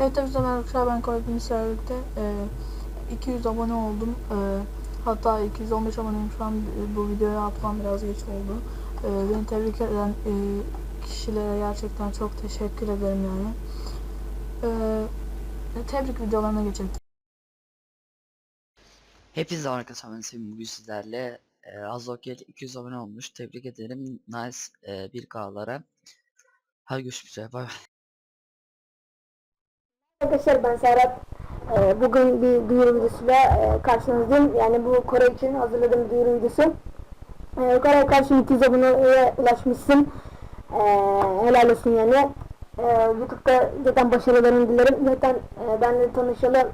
Evet tabii arkadaşlar ben Koygun Servik'te e, 200 abone oldum. E, hatta 215 aboneyim şu an e, bu videoya atmam biraz geç oldu. E, beni tebrik eden e, kişilere gerçekten çok teşekkür ederim yani. E, tebrik videolarına geçelim. Hepinize arkadaşlar ben Sevim bugün sizlerle e, Azoket 200 abone olmuş tebrik ederim nice e, 1K'lara Hadi görüşmek üzere bay bay Arkadaşlar ben Serhat. Ee, bugün bir duyuru videosuyla e, karşınızdayım. Yani bu Kore için hazırladığım duyuru videosu. Ee, Kore'ye karşı 200 aboneye ulaşmışsın. Ee, helal olsun yani. Ee, YouTube'da zaten başarılarını dilerim. Zaten e, benle tanışalı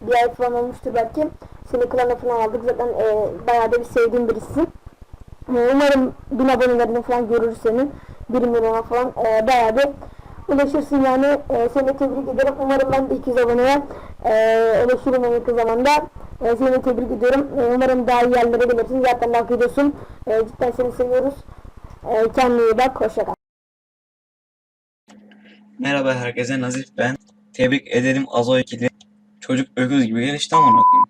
bir ay falan olmuştur belki. Seni klana falan aldık. Zaten e, bayağı da bir sevdiğim birisi. Umarım 1000 abonelerini falan görür senin. 1 milyona falan bayağı bir ulaşırsın yani. E, seni tebrik ederim. Umarım ben de 200 aboneye e, ulaşırım en yakın zamanda. E, seni tebrik ediyorum. E, umarım daha iyi yerlere gelirsin. Zaten hak ediyorsun. E, cidden seni seviyoruz. E, kendine iyi bak. Hoşça kal. Merhaba herkese Nazif ben. Tebrik ederim Azo ikili. Çocuk öküz gibi gelişti amına koyayım.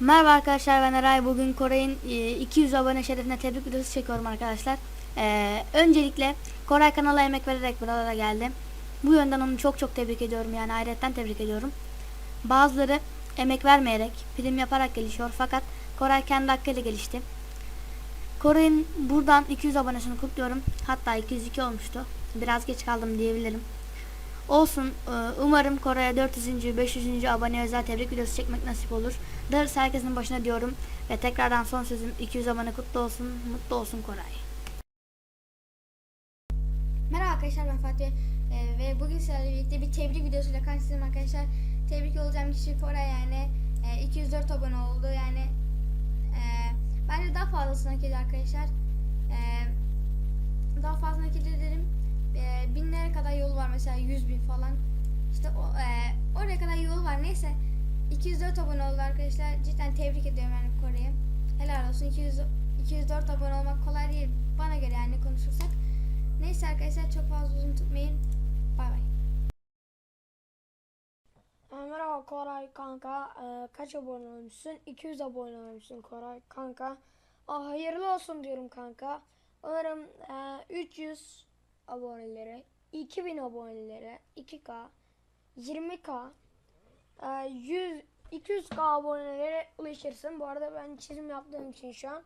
Merhaba arkadaşlar ben Eray. Bugün Koray'ın e, 200 abone şerefine tebrik videosu çekiyorum arkadaşlar. E, öncelikle Koray kanala emek vererek buralara geldi. Bu yönden onu çok çok tebrik ediyorum yani ayrıca tebrik ediyorum. Bazıları emek vermeyerek, prim yaparak gelişiyor fakat Koray kendi hakkıyla gelişti. Koray'ın buradan 200 abonesini kutluyorum. Hatta 202 olmuştu. Biraz geç kaldım diyebilirim. Olsun. e, Umarım Koray'a 400. 500. abone özel tebrik videosu çekmek nasip olur. Darısı herkesin başına diyorum. Ve tekrardan son sözüm 200 abone kutlu olsun. Mutlu olsun Koray. Arkadaşlar ben Fatih Ee, ve bugün sizlerle birlikte bir tebrik videosuyla karşınızdayım arkadaşlar. Tebrik olacağım kişi Koray yani Ee, 204 abone oldu yani e, bence daha fazlasını hak ediyor arkadaşlar. Ee, daha fazla hak ediyor dedim. Ee, binlere kadar yolu var mesela 100 bin falan. İşte o, e, oraya kadar yolu var neyse. 204 abone oldu arkadaşlar. Cidden tebrik ediyorum yani Koray'ı. Helal olsun 200, 204 abone olmak kolay değil. Bana göre yani konuşursak. Neyse arkadaşlar çok fazla uzun tutmayın. Bay bay. Ee, Merhaba Koray kanka. Ee, kaç abone olmuşsun? 200 abone olmuşsun Koray kanka. Aa, hayırlı olsun diyorum kanka. Umarım e, 300 abonelere, 2000 abonelere, 2K, 20K, e, 100, 200K abonelere ulaşırsın. Bu arada ben çizim yaptığım için şu an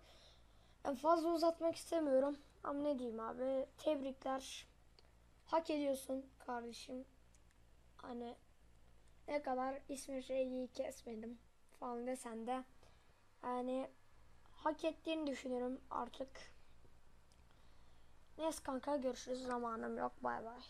e, fazla uzatmak istemiyorum. Ama ne diyeyim abi? Tebrikler. Hak ediyorsun kardeşim. Hani ne kadar ismi şeyi kesmedim falan desen de yani hak ettiğini düşünüyorum artık. Neyse kanka görüşürüz zamanım yok bay bay.